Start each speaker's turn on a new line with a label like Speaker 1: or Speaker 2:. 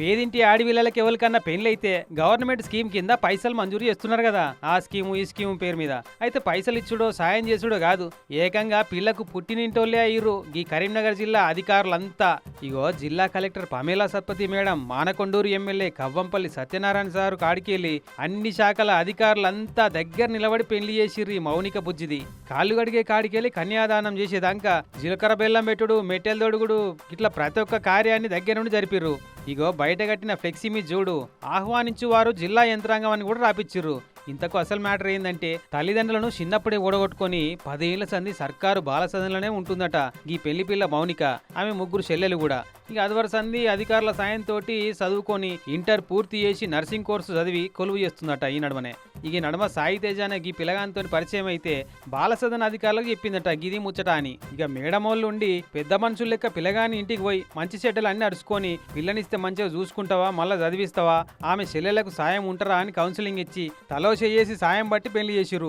Speaker 1: పేదింటి ఆడపిల్లలకి ఎవరికన్నా పెళ్ళైతే గవర్నమెంట్ స్కీమ్ కింద పైసలు మంజూరు చేస్తున్నారు కదా. ఆ స్కీము ఈ స్కీము పేరు మీద. అయితే పైసలు ఇచ్చుడో సాయం చేసుడో కాదు. ఏకంగా పిల్లకు పుట్టినింటోళ్ళే అయ్యారు ఈ కరీంనగర్ జిల్లా అధికారులంతా. ఇగో జిల్లా collector Pamela Satpathy madam Manakondur MLA Kavvampalli Satyanarayana sir కాడికెళ్ళి అన్ని శాఖల అధికారులంతా దగ్గర నిలబడి పెళ్ళి చేసిర్రి మౌనిక బుజ్జిది. కాళ్ళు గడిగే కాడికెళ్ళి కన్యాదానం చేసేదాకా జీలకర్ర బెల్లం పెట్టుడు మెట్టెలు దొడుగుడు ఇట్లా ప్రతి ఒక్క కార్యాన్ని దగ్గర నుండి జరిపిర్రు. ఇగో బయట కట్టిన ఫ్లెక్సీ మీద చూడు ఆహ్వానించు వారు జిల్లా యంత్రాంగం అని కూడా రాపిచ్చిర్రు. ఇంతకు అసలు మ్యాటర్ ఏందంటే తల్లిదండ్రులను చిన్నప్పుడే ఓడగొట్టుకొని పదేళ్ళ సంది సర్కారు బాల సదనలోనే ఉంటుందట ఈ పెళ్ళి పిల్ల మౌనిక. ఆమె ముగ్గురు చెల్లెలు కూడా. ఇక అదివర సంధి అధికారుల సాయంతో చదువుకొని ఇంటర్ పూర్తి చేసి నర్సింగ్ కోర్సు చదివి కొలువు చేస్తుందట ఈ నడమనే. ఇక ఈ నడమ సాయి తేజ అనే ఈ పిల్లగాంతో పరిచయం అయితే బాలసదన అధికారులకు చెప్పిందట గిది ముచ్చట అని. ఇక మేడమోళ్ళు ఉండి పెద్ద మనుషులు లెక్క పిల్లగాని ఇంటికి పోయి మంచి చెడ్డలు అన్ని అరుచుకొని పిల్లనిస్తే మంచిగా చూసుకుంటావా మళ్ళీ చదివిస్తావా ఆమె చెల్లెలకు సాయం ఉంటారా అని కౌన్సిలింగ్ ఇచ్చి తలో చేసి సాయం బట్టి పెళ్ళి చేసిరు